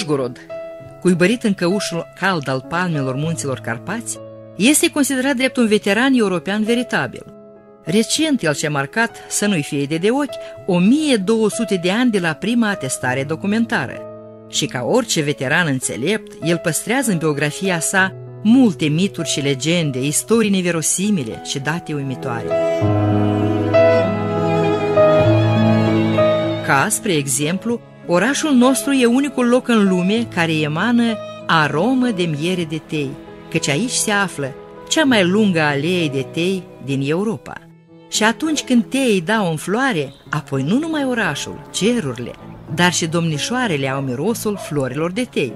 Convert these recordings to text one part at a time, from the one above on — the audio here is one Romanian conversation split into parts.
Orașul Ușgorod, cuibărit în căușul cald al palmelor munților Carpați, este considerat drept un veteran european veritabil. Recent el și-a marcat, să nu-i fie de de ochi, 1200 de ani de la prima atestare documentară. Și ca orice veteran înțelept, el păstrează în biografia sa multe mituri și legende, istorii neverosimile și date uimitoare. Ca, spre exemplu, orașul nostru e unicul loc în lume care emană aromă de miere de tei, căci aici se află cea mai lungă alee de tei din Europa. Și atunci când teii dau în floare, apoi nu numai orașul, cerurile, dar și domnișoarele au mirosul florilor de tei.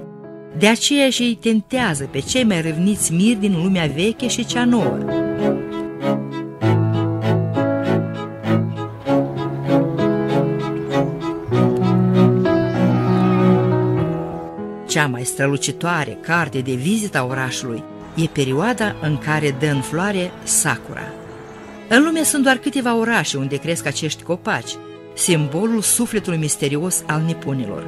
De aceea și îi tentează pe cei mai râvniți miri din lumea veche și cea nouă. Cea mai strălucitoare carte de vizită a orașului e perioada în care dă în floare Sakura. În lume sunt doar câteva orașe unde cresc acești copaci, simbolul sufletului misterios al nipunilor.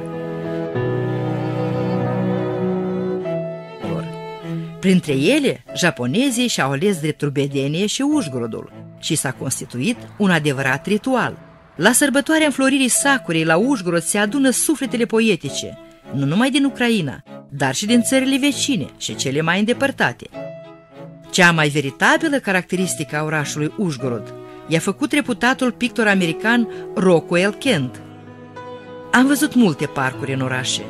Printre ele, japonezii și-au ales drept trubedenie și Ușgrodul și s-a constituit un adevărat ritual. La sărbătoarea înfloririi Sakurei la Ușgrod se adună sufletele poetice, nu numai din Ucraina, dar și din țările vecine și cele mai îndepărtate. Cea mai veritabilă caracteristică a orașului Ușgorod i-a făcut reputatul pictor american Rockwell Kent. Am văzut multe parcuri în orașe,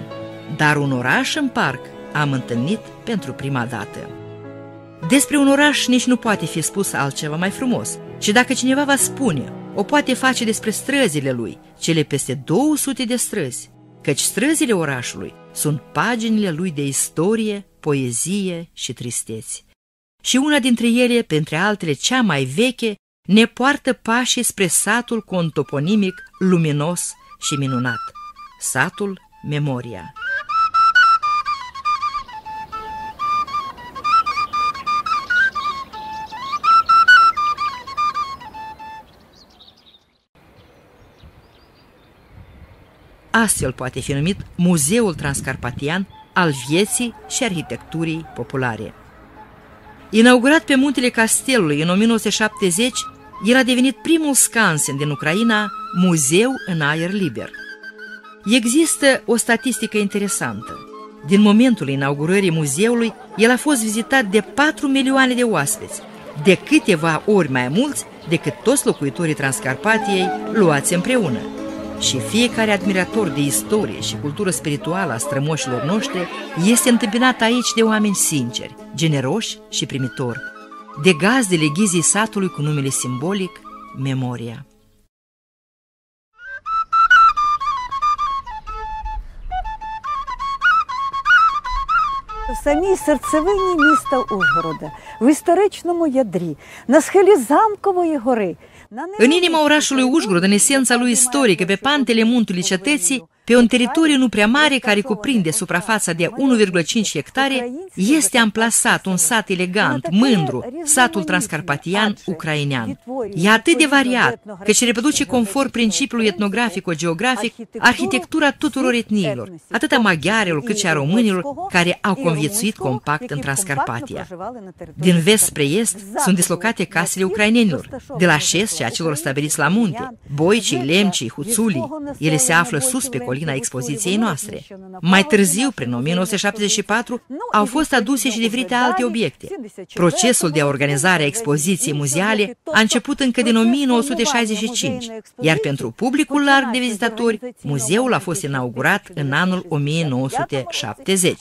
dar un oraș în parc am întâlnit pentru prima dată. Despre un oraș nici nu poate fi spus altceva mai frumos și dacă cineva va spune, o poate face despre străzile lui, cele peste 200 de străzi, căci străzile orașului sunt paginile lui de istorie, poezie și tristeți. Și una dintre ele, printre altele cea mai veche, ne poartă pașii spre satul cu un toponimic luminos și minunat, satul Memoria. Astfel poate fi numit Muzeul Transcarpatian al vieții și arhitecturii populare. Inaugurat pe muntele Castelului în 1970, el a devenit primul scansen din Ucraina, muzeu în aer liber. Există o statistică interesantă. Din momentul inaugurării muzeului, el a fost vizitat de 4 milioane de oaspeți, de câteva ori mai mulți decât toți locuitorii Transcarpatiei luați împreună și fiecare admirator de istorie și cultură spirituală a strămoșilor noștri este întâmpinat aici de oameni sinceri, generoși și primitori, de gazdele ghizii satului cu numele simbolic Memoria. В самій серцевині міста Ужгорода, в історичному ядрі, на схилі замкової гори – în inima orașului Ușgrod, în esența lui istorică, pe pantele muntului cetății, pe un teritoriu nu prea mare care cuprinde suprafața de 1,5 hectare, este amplasat un sat elegant, mândru, satul transcarpatian ucrainean. E atât de variat că și reproduce conform principiului etnografico-geografic arhitectura tuturor etniilor, atât a maghiarilor cât și a românilor care au conviețuit compact în Transcarpatia. Din vest spre est sunt dislocate casele ucrainenilor, de la șest și a celor stabiliți la munte, boicii, lemcii, huțulii. Ele se află sus pe colina expoziției noastre. Mai târziu, prin 1974, au fost aduse și diferite alte obiecte. Procesul de organizare a expoziției muzeale a început încă din 1965, iar pentru publicul larg de vizitatori, muzeul a fost inaugurat în anul 1970.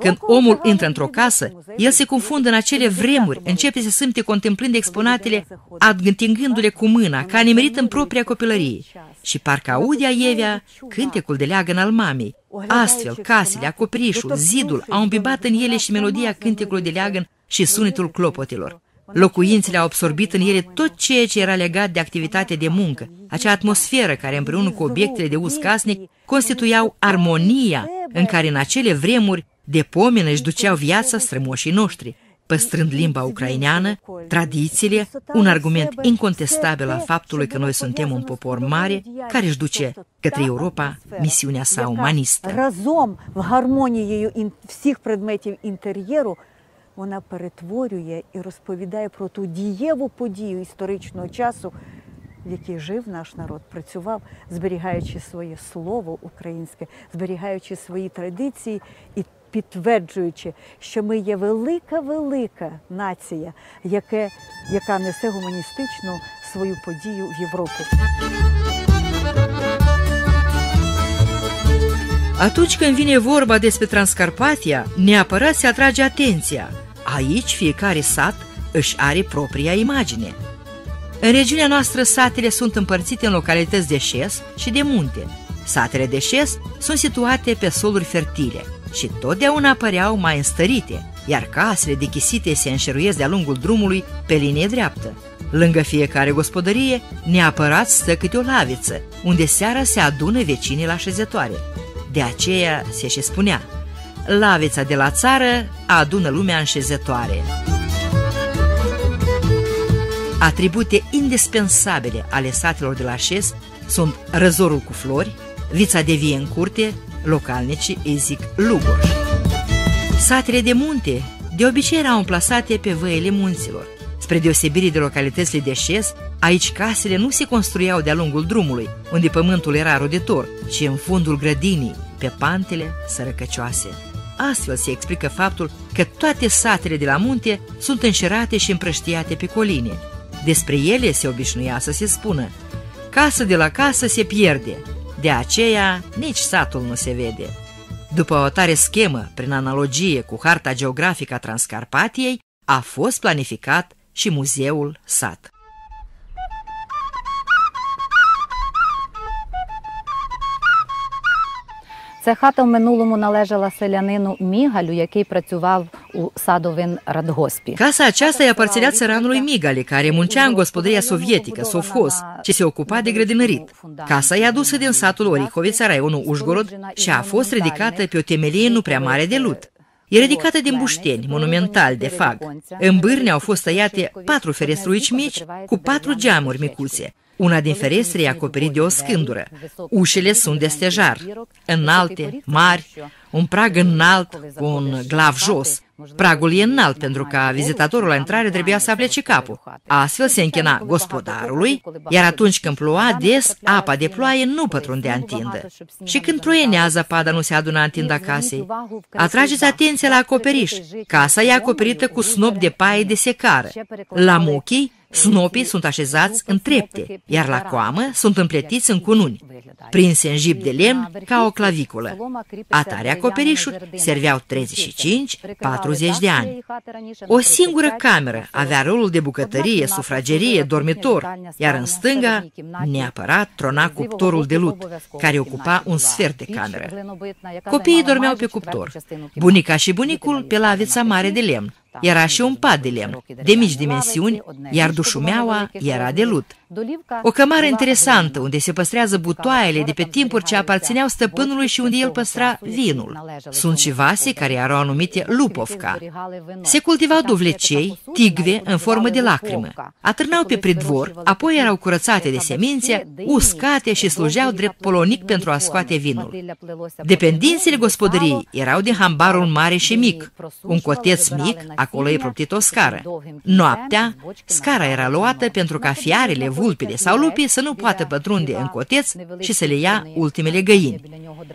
Când omul intră într-o casă, el se confundă în acele vremuri, începe să simte contemplând exponatele, atingându-le cu mâna, ca nimerit în propria copilărie, și parcă aude Ievea cântecul de leagăn al mamei. Astfel, casele, acoperișul, zidul au îmbibat în ele și melodia cântecului de leagăn și sunetul clopotelor. Locuințele au absorbit în ele tot ceea ce era legat de activitatea de muncă, acea atmosferă care împreună cu obiectele de uz casnic constituiau armonia în care în acele vremuri de pomenă își duceau viața strămoșii noștri păstrând limba ucraineană, tradițiile, un argument incontestabil al faptului că noi suntem un popor mare care își duce către Europa misiunea sa umanistă. Разом в гармонією всіх предметів інтер'єру вона перетворює і розповідає про ту дієву подію історичного часу, в якій жив наш народ, працював, зберігаючи своє слово українське, зберігаючи свої традиції і підтверджуючи, що ми є велика, велика нація, яке, яка несе гуманістичну свою подію в Європу. Atunci când vine vorba despre Transcarpatia, neapărat se atrage atenția. Aici fiecare sat își are propria imagine. În regiunea noastră satele sunt împărțite în localități de șes și de munte. Satele de șes sunt situate pe soluri fertile și totdeauna păreau mai înstărite, iar casele dechisite se înșeruiesc de-a lungul drumului pe linie dreaptă. Lângă fiecare gospodărie, neapărat stă câte o laviță, unde seara se adună vecinii la șezătoare. De aceea se și spunea, lavița de la țară adună lumea în șezătoare. Atribute indispensabile ale satelor de la șes sunt răzorul cu flori, vița de vie în curte, localnicii îi zic lugoș. Satele de munte de obicei erau amplasate pe văile munților. Spre deosebire de localitățile de șes, aici casele nu se construiau de-a lungul drumului, unde pământul era roditor, ci în fundul grădinii, pe pantele sărăcăcioase. Astfel se explică faptul că toate satele de la munte sunt înșerate și împrăștiate pe coline. Despre ele se obișnuia să se spună, casă de la casă se pierde, de aceea nici satul nu se vede. După o tare schemă, prin analogie cu harta geografică a Transcarpatiei, a fost planificat și muzeul sat. Ця хата в минулому належала селянину Мігалю, який працював у садовин радгоспі. Casa aceasta îi aparținea țăranului Migali, care muncea în gospodăria sovietică, Sovhoz, și se ocupa de grădinărit. Casa e adusă din satul Orihovița, raionul Ușgorod, și a fost ridicată pe o temelie nu prea mare de lut. E ridicată din bușteni, monumental, de fag. În bârne au fost tăiate patru ferestruici mici cu patru geamuri micuțe. Una din ferestre e acoperit de o scândură. Ușile sunt de stejar, înalte, mari, un prag înalt cu un glav jos. Pragul e înalt pentru ca vizitatorul la intrare trebuia să aplece capul. Astfel se închina gospodarului, iar atunci când ploua des, apa de ploaie nu pătrundea în tindă. Și când ploienea, zăpada nu se aduna în tinda casei. Atrageți atenția la acoperiș. Casa e acoperită cu snop de paie de secară. La muchii, Snopii sunt așezați în trepte, iar la coamă sunt împletiți în cununi, prinse în jib de lemn ca o claviculă. Atare acoperișuri serveau 35-40 de ani. O singură cameră avea rolul de bucătărie, sufragerie, dormitor, iar în stânga, neapărat, trona cuptorul de lut, care ocupa un sfert de cameră. Copiii dormeau pe cuptor, bunica și bunicul pe lavița mare de lemn, era și un pat de lemn, de mici dimensiuni, iar dușumeaua era de lut. O cămară interesantă, unde se păstrează butoaiele de pe timpuri ce aparțineau stăpânului și unde el păstra vinul. Sunt și vase care erau numite lupovca. Se cultivau duvlecei, tigve în formă de lacrimă. Atârnau pe pridvor, apoi erau curățate de semințe, uscate și slujeau drept polonic pentru a scoate vinul. Dependințele gospodăriei erau de hambarul mare și mic, un coteț mic, acolo e proptit o scară. Noaptea, scara era luată pentru ca fiarele, vulpile sau lupii să nu poată pătrunde în coteț și să le ia ultimele găini.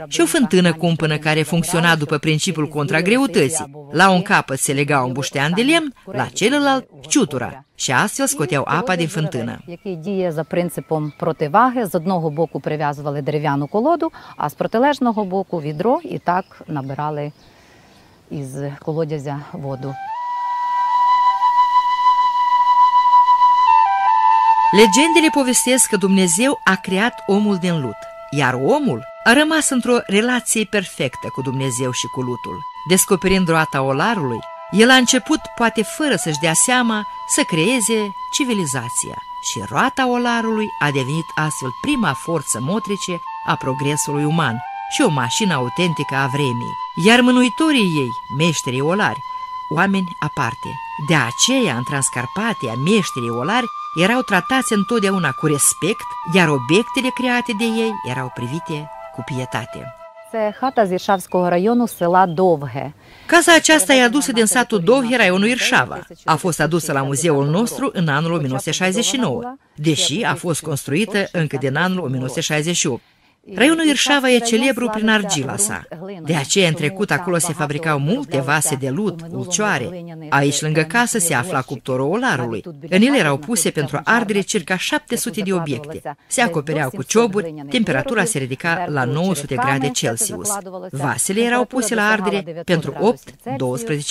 Și o fântână cumpănă care funcționa după principiul contragreutății. La un capăt se lega un buștean de lemn, la celălalt ciutura și astfel scoteau apa din fântână. Який діє за принципом противаги, з одного боку прив'язували дерев'яну колоду, а з протилежного боку відро і так набирали із колодязя воду. Legendele povestesc că Dumnezeu a creat omul din lut, iar omul a rămas într-o relație perfectă cu Dumnezeu și cu lutul. Descoperind roata olarului, el a început, poate fără să-și dea seama, să creeze civilizația și roata olarului a devenit astfel prima forță motrice a progresului uman și o mașină autentică a vremii. Iar mânuitorii ei, meșterii olari, oameni aparte. De aceea, în Transcarpatia, meșterii olari erau tratați întotdeauna cu respect, iar obiectele create de ei erau privite cu pietate. Casa aceasta e adusă din satul dovhe raionul Irșava. A fost adusă la muzeul nostru în anul 1969, deși a fost construită încă din anul 1968. Raionul Irșava e celebru prin argila sa. De aceea, în trecut, acolo se fabricau multe vase de lut, ulcioare. Aici, lângă casă, se afla cuptorul olarului. În ele erau puse pentru ardere circa 700 de obiecte. Se acopereau cu cioburi, temperatura se ridica la 900 grade Celsius. Vasele erau puse la ardere pentru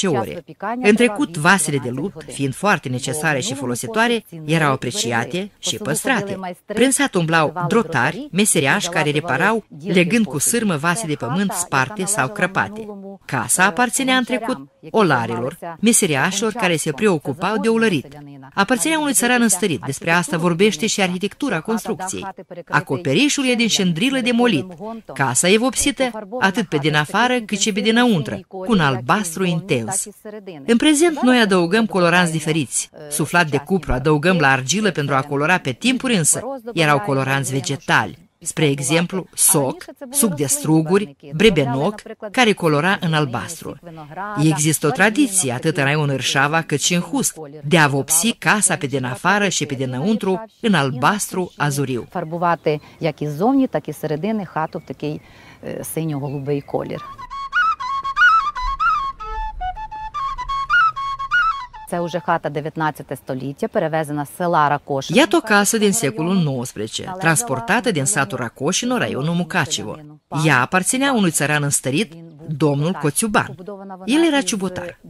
8-12 ore. În trecut, vasele de lut, fiind foarte necesare și folositoare, erau apreciate și păstrate. Prin sat umblau drotari, meseriași care reparau, legând cu sârmă vase de pământ sparte sau crăpate. Casa aparținea în trecut olarilor, meseriașilor care se preocupau de olărit. Aparținea unui țăran înstărit, despre asta vorbește și arhitectura construcției. Acoperișul e din șendrilă de molit. Casa e vopsită atât pe din afară cât și pe dinăuntră, cu un albastru intens. În prezent noi adăugăm coloranți diferiți. Suflat de cupru adăugăm la argilă pentru a colora pe timpuri însă erau coloranți vegetali spre exemplu soc, suc de struguri, brebenoc, care colora în albastru. Există o tradiție atât în raionul Irșava cât și în Hust de a vopsi casa pe din afară și pe dinăuntru în albastru azuriu. Фарбувати як іззовні, так і середини хату в такий е, синьо-голубий колір. Це вже хата 19 століття, перевезена з села Ракошино. Iată o casă din secolul XIX, transportată din satul Racoșino, raionul Mucacevo. Ea aparținea unui țăran înstărit, domnul Coțiuban. El era ciubotar.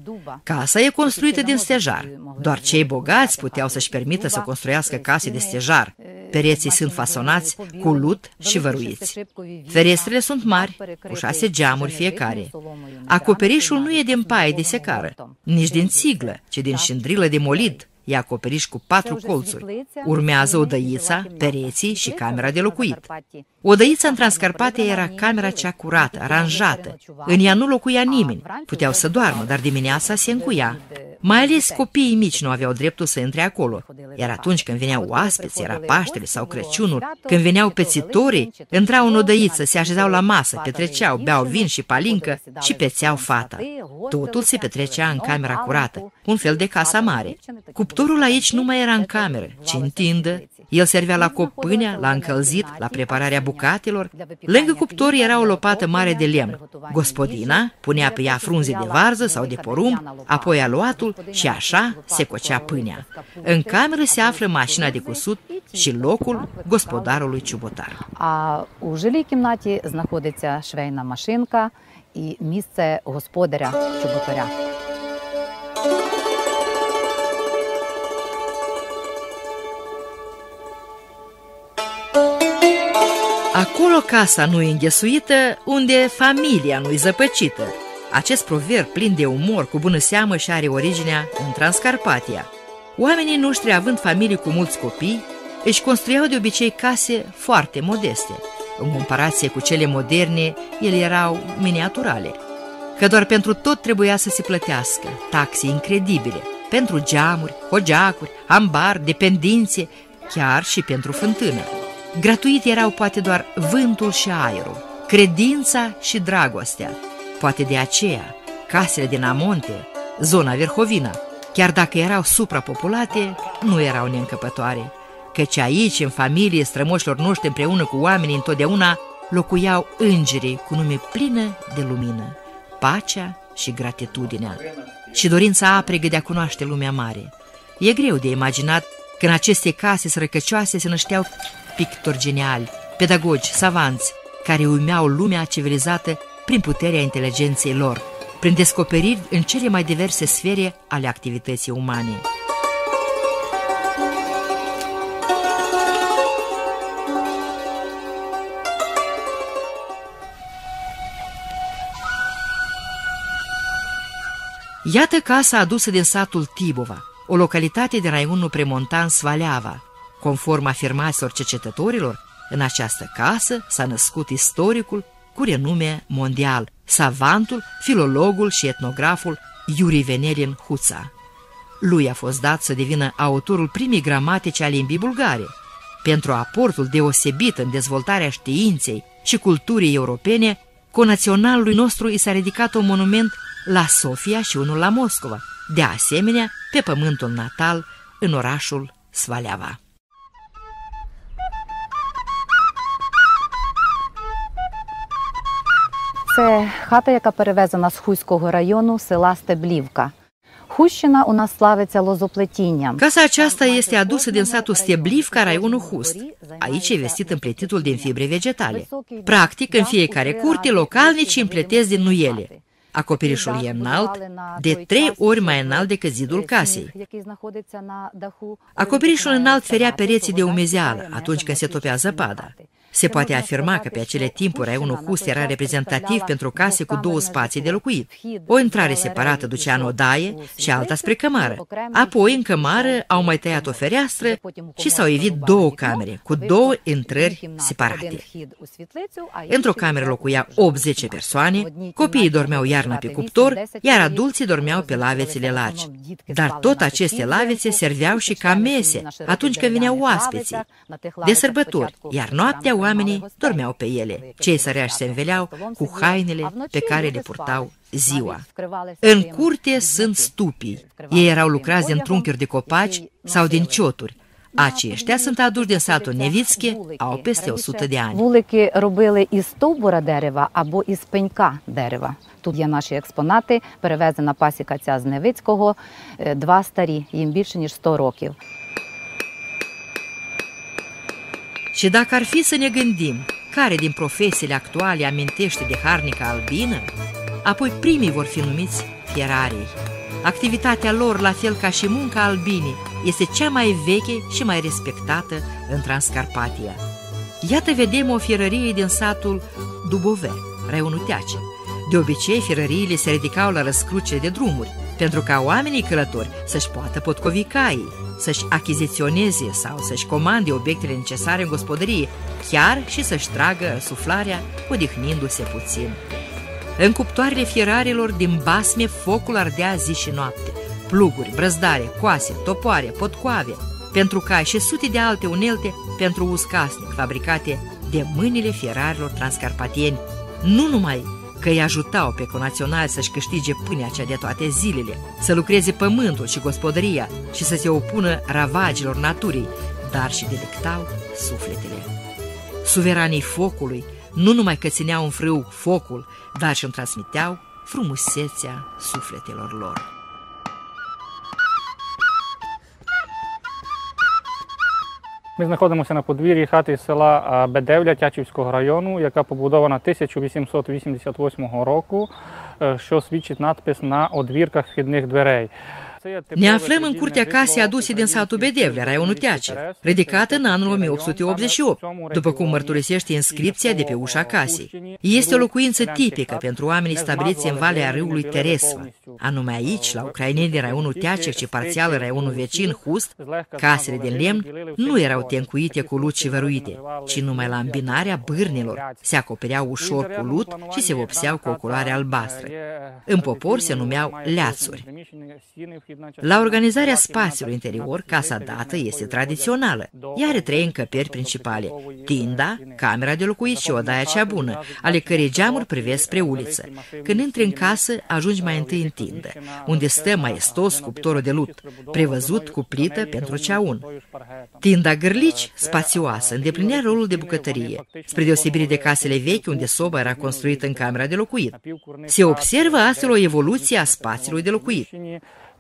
Casa e construită din stejar. Doar cei bogați puteau să-și permită să construiască case de stejar. Pereții sunt fasonați cu lut și văruiți. Ferestrele sunt mari, cu șase geamuri fiecare. Acoperișul nu e din paie de secară, nici din țiglă, ci din șindrilă de molid, e acoperiș cu patru colțuri. Urmează odăița, pereții și camera de locuit. Odăița în Transcarpatia era camera cea curată, aranjată. În ea nu locuia nimeni. Puteau să doarmă, dar dimineața se încuia. Mai ales copiii mici nu aveau dreptul să intre acolo. Iar atunci când veneau oaspeți, era Paștele sau Crăciunul, când veneau pețitorii, intrau în odăiță, se așezau la masă, petreceau, beau vin și palincă și pețeau fata. Totul se petrecea în camera curată, un fel de casa mare. Cuptorul aici nu mai era în cameră, ci în tindă. El servea la cop pâinea, la încălzit, la prepararea bucatelor. Lângă cuptor era o lopată mare de lemn. Gospodina punea pe ea frunze de varză sau de porumb, apoi aluatul și așa se cocea pâinea. În cameră se află mașina de cusut și locul gospodarului ciubotar. А у жилій кімнаті знаходиться швейна машинка і місце господаря чоботаря. Acolo casa nu e înghesuită, unde familia nu e zăpăcită. Acest proverb plin de umor, cu bună seamă și are originea în Transcarpatia. Oamenii noștri, având familii cu mulți copii, își construiau de obicei case foarte modeste. În comparație cu cele moderne, ele erau miniaturale. Că doar pentru tot trebuia să se plătească taxe incredibile, pentru geamuri, hogeacuri, ambar, dependințe, chiar și pentru fântână. Gratuit erau poate doar vântul și aerul, credința și dragostea. Poate de aceea, casele din Amonte, zona Verhovina, chiar dacă erau suprapopulate, nu erau neîncăpătoare, căci aici, în familie strămoșilor noștri împreună cu oamenii întotdeauna, locuiau îngerii cu nume plină de lumină, pacea și gratitudinea și dorința apregă de a cunoaște lumea mare. E greu de imaginat că în aceste case sărăcăcioase se nășteau pictori geniali, pedagogi, savanți, care umeau lumea civilizată prin puterea inteligenței lor, prin descoperiri în cele mai diverse sfere ale activității umane. Iată casa adusă din satul Tibova, o localitate din raionul premontan Svaleava. Conform afirmațiilor cercetătorilor, în această casă s-a născut istoricul cu renume mondial, savantul, filologul și etnograful Yuri Venelin Huța. Lui a fost dat să devină autorul primii gramatice a limbii bulgare. Pentru aportul deosebit în dezvoltarea științei și culturii europene, conaționalului nostru i s-a ridicat un monument la Sofia și unul la Moscova, de asemenea pe pământul natal, în orașul Svaleava. Це хата, яка перевезена з Хуського району села Стеблівка. Hущина у нас славиться лозоплетінням. Casa aceasta este adusă din satul Steblivca, raionul Hust. Aici e vestit împletitul din fibre vegetale. Practic, în fiecare curte, localnicii împletesc din nuiele. Acoperișul e înalt, de trei ori mai înalt decât zidul casei. Acoperișul înalt ferea pereții de umezeală atunci când se topea zăpada. Se poate afirma că pe acele timpuri raionul Hust era reprezentativ pentru case cu două spații de locuit. O intrare separată ducea în odaie și alta spre cămară. Apoi, în cămară, au mai tăiat o fereastră și s-au evit două camere, cu două intrări separate. Într-o cameră locuia 80 persoane, copiii dormeau iarna pe cuptor, iar adulții dormeau pe lavețele largi. Dar tot aceste lavețe serveau și ca mese atunci când veneau oaspeții, de sărbători, iar noaptea oamenii dormeau pe ele. Cei săreași se înveleau cu hainele pe care le purtau ziua. În curte sunt stupii. Ei erau lucrați din trunchiuri de copaci sau din cioturi. Aceștia sunt aduși din satul Nevitski, au peste 100 de ani. Вулики робили із стовбура дерева або із пенька дерева. Тут є наші експонати, перевезена пасіка ця з Невицького, е, два старі, їм більше ніж 100 років. Și dacă ar fi să ne gândim care din profesiile actuale amintește de harnica albină, apoi primii vor fi numiți fierarii. Activitatea lor, la fel ca și munca albinii, este cea mai veche și mai respectată în Transcarpatia. Iată vedem o fierărie din satul Dubove, raionul Teace. De obicei, fierăriile se ridicau la răscruce de drumuri, pentru ca oamenii călători să-și poată potcovi caii, să-și achiziționeze sau să-și comande obiectele necesare în gospodărie, chiar și să-și tragă suflarea, odihnindu-se puțin. În cuptoarele fierarilor din basme focul ardea zi și noapte. Pluguri, brăzdare, coase, topoare, potcoave, pentru cai și sute de alte unelte pentru uz casnic, fabricate de mâinile fierarilor transcarpatieni, nu numai că îi ajutau pe conaționali să-și câștige pâinea cea de toate zilele, să lucreze pământul și gospodăria și să se opună ravagilor naturii, dar și delictau sufletele. Suveranii focului nu numai că țineau în frâu focul, dar și îmi transmiteau frumusețea sufletelor lor. Ми знаходимося на подвір'ї хати села Бедевля Тячівського району, яка побудована 1888 року, що свідчить надпис на одвірках вхідних дверей. Ne aflăm în curtea casei aduse din satul Bedevle, raionul Teacer, ridicată în anul 1888, după cum mărturisește inscripția de pe ușa casei. Este o locuință tipică pentru oamenii stabiliți în valea râului Teresva. Anume aici, la ucraineni din raionul Teacer și parțial în raionul vecin, Hust, casele din lemn nu erau tencuite cu lut și văruite, ci numai la îmbinarea bârnelor se acopereau ușor cu lut și se vopseau cu o culoare albastră. În popor se numeau leațuri. La organizarea spațiului interior, casa dată este tradițională. Ea are trei încăperi principale. Tinda, camera de locuit și odaia cea bună, ale cărei geamuri privesc spre uliță. Când intri în casă, ajungi mai întâi în tindă, unde stă maestos cuptorul de lut, prevăzut cu plită pentru ceaun. Tinda gârlici, spațioasă, îndeplinea rolul de bucătărie, spre deosebire de casele vechi unde soba era construită în camera de locuit. Se observă astfel o evoluție a spațiului de locuit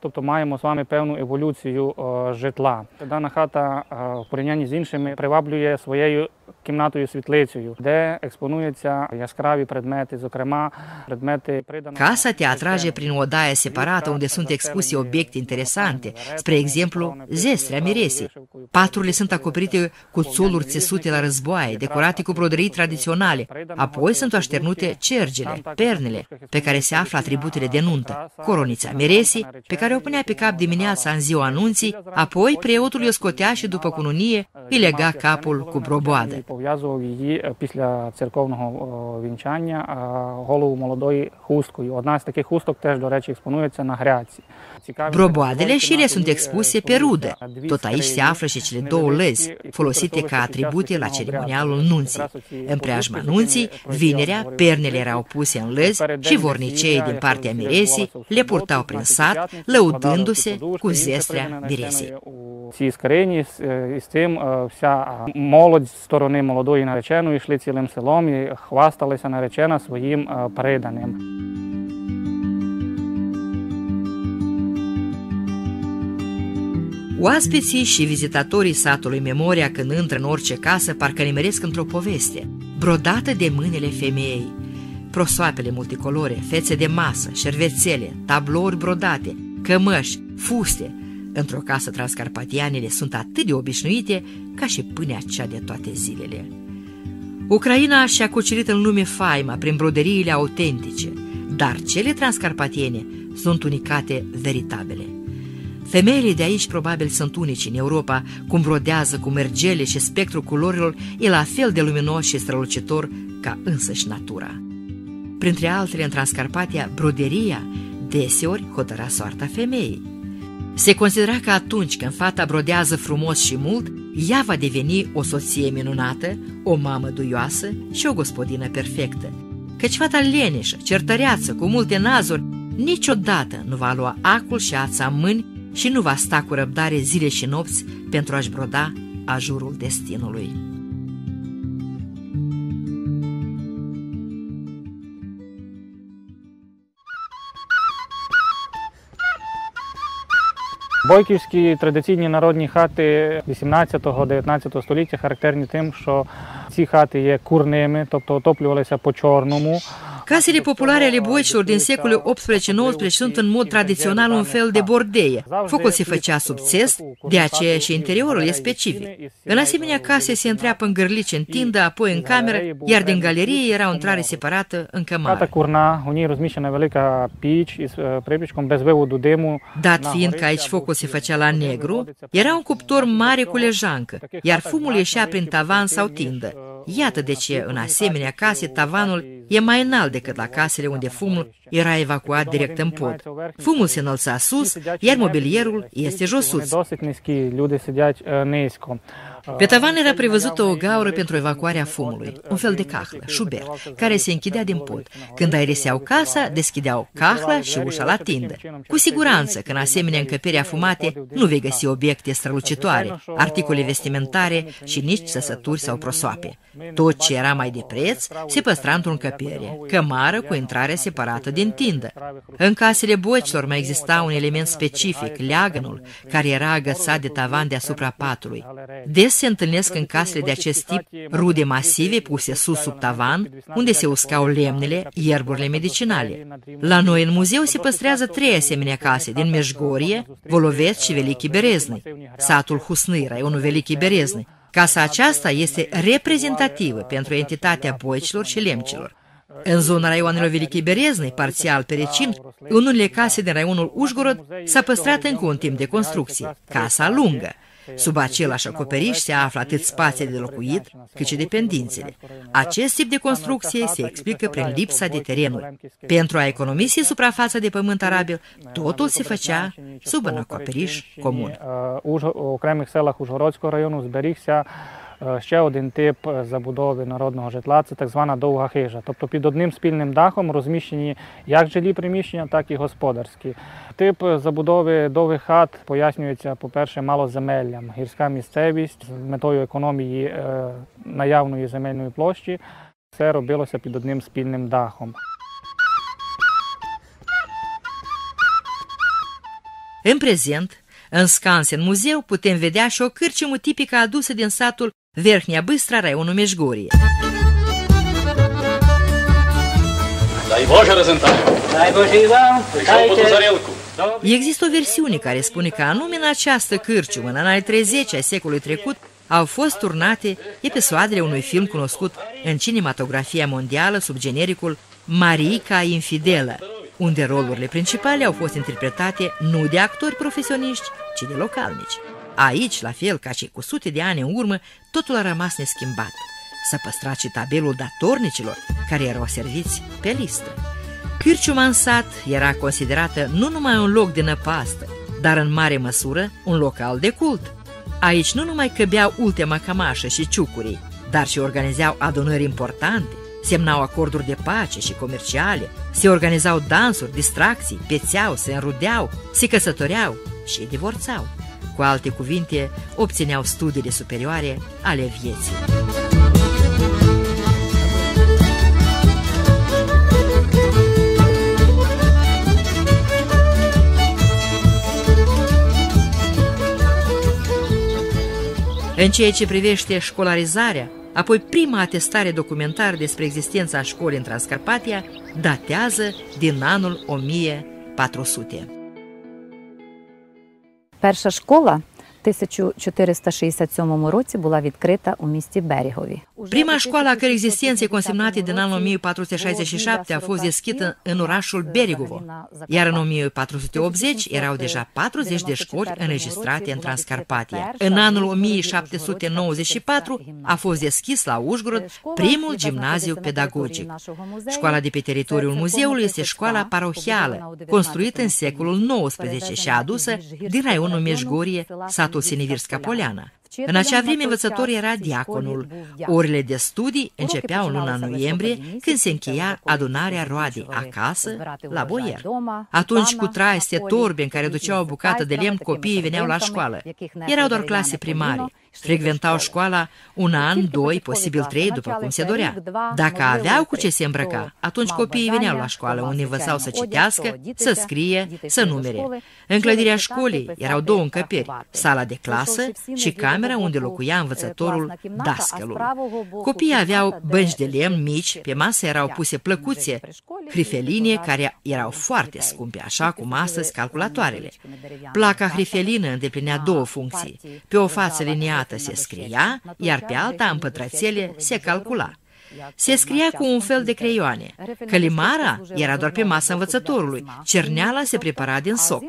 Тобто маємо з вами певну еволюцію житла. Дана хата в порівнянні з іншими приваблює своєю кімнатою світлицею, де експонуються яскраві предмети, зокрема предмети приданого... Casa te atrage prin o odaie separată unde sunt expuse obiecte interesante, spre exemplu, zestrea miresii. Paturile sunt acoperite cu țoluri țesute la războaie, decorate cu brodării tradiționale. Apoi sunt așternute cergele, pernele, pe care se află atributele de nuntă, coronița miresii, pe care care o punea pe cap dimineața în ziua anunții, apoi preotul îi scotea și după cununie îi lega capul cu broboadă. Після церковного вінчання голову молодої хусткою. Одна з таких хусток теж, до речі, експонується на гряці. Broboadele și ele sunt expuse pe rudă. Tot aici se află și cele două lăzi, folosite ca atribute la ceremonialul nunții. În preajma nunții, vinerea, pernele erau puse în lăzi și vornicei din partea miresii le purtau prin sat, lăudându-se cu zestrea miresii. Ці скрині і з цим вся молодь з сторони молодої нареченої йшли цілим селом і хвасталися наречена своїм приданим. Oaspeții și vizitatorii satului Memoria când intră în orice casă parcă nimeresc într-o poveste, brodată de mâinile femeii. Prosoapele multicolore, fețe de masă, șervețele, tablouri brodate, cămăși, fuste. Într-o casă transcarpatianele sunt atât de obișnuite ca și pâinea cea de toate zilele. Ucraina și-a cucerit în lume faima prin broderiile autentice, dar cele transcarpatiene sunt unicate veritabile. Femeile de aici probabil sunt unici în Europa, cum brodează cu mergele și spectrul culorilor e la fel de luminos și strălucitor ca însăși natura. Printre altele, în Transcarpatia, broderia deseori hotăra soarta femeii. Se considera că atunci când fata brodează frumos și mult, ea va deveni o soție minunată, o mamă duioasă și o gospodină perfectă. Căci fata leneșă, certăreață, cu multe nazuri, niciodată nu va lua acul și ața în mâini și nu va sta cu răbdare zile și nopți pentru a-și broda ajurul destinului. Бойківські традиційні народні хати 18-19 століття характерні тим, що ці хати є курними, тобто отоплювалися по чорному. Casele populare ale boicilor din secolul 18-19 sunt în mod tradițional un fel de bordeie. Focul se făcea sub țest, de aceea și interiorul e specific. În asemenea case se întreapă în gârlici în tindă, apoi în cameră, iar din galerie era o intrare separată în cămară. Dat fiind că aici focul se făcea la negru, era un cuptor mare cu lejancă, iar fumul ieșea prin tavan sau tindă. Iată de ce, în asemenea case, tavanul e mai înalt decât la casele unde fumul era evacuat direct în pod. Fumul se înălța sus, iar mobilierul este josuț. Pe tavan era prevăzută o gaură pentru evacuarea fumului, un fel de cahlă, șuber, care se închidea din pod. Când aeriseau casa, deschideau cahla și ușa la tindă. Cu siguranță că în asemenea încăpere afumate nu vei găsi obiecte strălucitoare, articole vestimentare și nici săsături sau prosoape. Tot ce era mai de preț se păstra într-un încăpere, cămară cu intrare separată din tindă. În casele bocilor mai exista un element specific, leagănul, care era agățat de tavan deasupra patului. Des se întâlnesc în casele de acest tip rude masive puse sus sub tavan, unde se uscau lemnele, ierburile medicinale. La noi în muzeu se păstrează trei asemenea case din Meșgorie, Voloveț și Velichii Bereznăi. Satul Husnăi, raionul Velichii Bereznăi. Casa aceasta este reprezentativă pentru entitatea boicilor și lemcilor. În zona raionelor Velichii Bereznăi, parțial pe recim, în unele case din raionul Ușgorod s-a păstrat încă un timp de construcție, Casa Lungă. Sub același acoperiș se află atât spații de locuit, cât și dependințele. Acest tip de construcție se explică prin lipsa de terenuri. Pentru a economisi suprafața de pământ arabil, totul se făcea sub un acoperiș comun. У окремих селах Ужгородського району зберігся ще один тип забудови народного житла це так звана довга хижа. Тобто під одним спільним дахом розміщені як жилі приміщення, так і господарські. Тип забудови довгих хат пояснюється, по-перше, малоземеллям. Гірська місцевість з метою економії наявної земельної площі. Все робилося під одним спільним дахом. În prezent, în scanse, în muzeu, putem vedea și o cârciumă tipică adusă din satul Верхня Быстра, raionul Межгорье. Дай Боже, Розентаю! Дай Боже і вам! Прийшов по ту зарілку. Există o versiune care spune că anume în această cârciumă, în anii 30 ai secolului trecut, au fost turnate episoadele unui film cunoscut în cinematografia mondială sub genericul Marica Infidelă. unde rolurile principale au fost interpretate nu de actori profesioniști, ci de localnici. Aici, la fel ca și cu sute de ani în urmă, totul a rămas neschimbat. S-a păstrat și tabelul datornicilor, care erau serviți pe listă. Cârciuma în sat era considerată nu numai un loc de năpastă, dar în mare măsură un local de cult. Aici nu numai că beau ultima camașă și ciucurii, dar și organizau adunări importante, semnau acorduri de pace și comerciale, se organizau dansuri, distracții, pețeau, se înrudeau, se căsătoreau și divorțau. Cu alte cuvinte, obțineau studiile superioare ale vieții. În ceea ce privește școlarizarea, apoi prima atestare documentară despre existența școlii în Transcarpatia datează din anul 1400. Перша школа 1467 році була відкрита у місті Берегові. Prima școală a cărei existențe consemnate din anul 1467 a fost deschisă în orașul Berigovo, iar în 1480 erau deja 40 de școli înregistrate în Transcarpatia. În anul 1794 a fost deschis la Ușgorod primul gimnaziu pedagogic. Școala de pe teritoriul muzeului este școala parohială, construită în secolul XIX și adusă din raionul Meșgorie, satul satul Sinivirska Poleana. În acea vreme învățător era diaconul. Orele de studii începeau în luna noiembrie, când se încheia adunarea roadei acasă, la boier. Atunci, cu traiste torbe în care duceau o bucată de lemn, copiii veneau la școală. Erau doar clase primare. Frecventau școala un an, doi, posibil trei, după cum se dorea. Dacă aveau cu ce se îmbrăca, atunci copiii veneau la școală, unde învățau să citească, să scrie, să numere. În clădirea școlii erau două încăperi, sala de clasă și camera unde locuia învățătorul dascălul. Copiii aveau bănci de lemn mici, pe masă erau puse plăcuțe, hrifeline care erau foarte scumpe, așa cum astăzi calculatoarele. Placa hrifelină îndeplinea două funcții. Pe o față liniată dată se scria, iar pe alta, în pătrățele, se calcula. Se scria cu un fel de creioane. Călimara era doar pe masa învățătorului, cerneala se prepara din soc.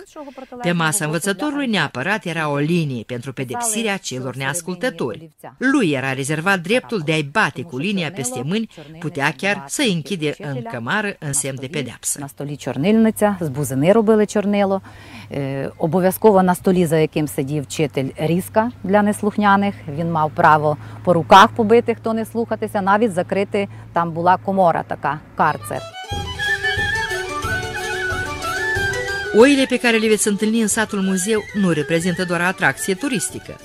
Pe masa învățătorului neapărat era o linie pentru pedepsirea celor neascultători. Lui era rezervat dreptul de a-i bate cu linia peste mâini, putea chiar să-i închide în cămară în semn de pedeapsă. На столі чорнильниця, з бузини робили чорнило. Е, Обов'язково на столі, за яким сидів вчитель, різка для неслухняних. Він мав право по руках побити, хто не слухатися, навіть закрити там була комора така, карцер. Oile pe care le veți întâlni în satul muzeu nu reprezintă doar atracție turistică.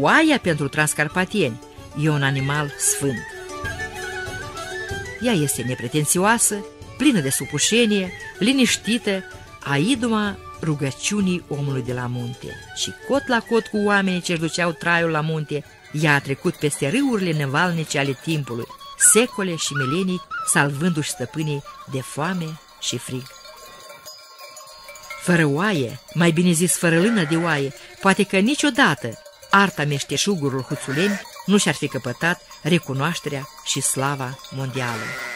Oaia pentru transcarpatieni e un animal sfânt. Ea este nepretențioasă, plină de supușenie, liniștită, a iduma rugăciunii omului de la munte. Și cot la cot cu oamenii ce duceau traiul la munte, ea a trecut peste râurile nevalnice ale timpului, secole și milenii, salvându-și stăpânii de foame și frig. Fără oaie, mai bine zis fără lână de oaie, poate că niciodată arta meșteșugurilor huțuleni nu și-ar fi căpătat recunoașterea și slava mondială.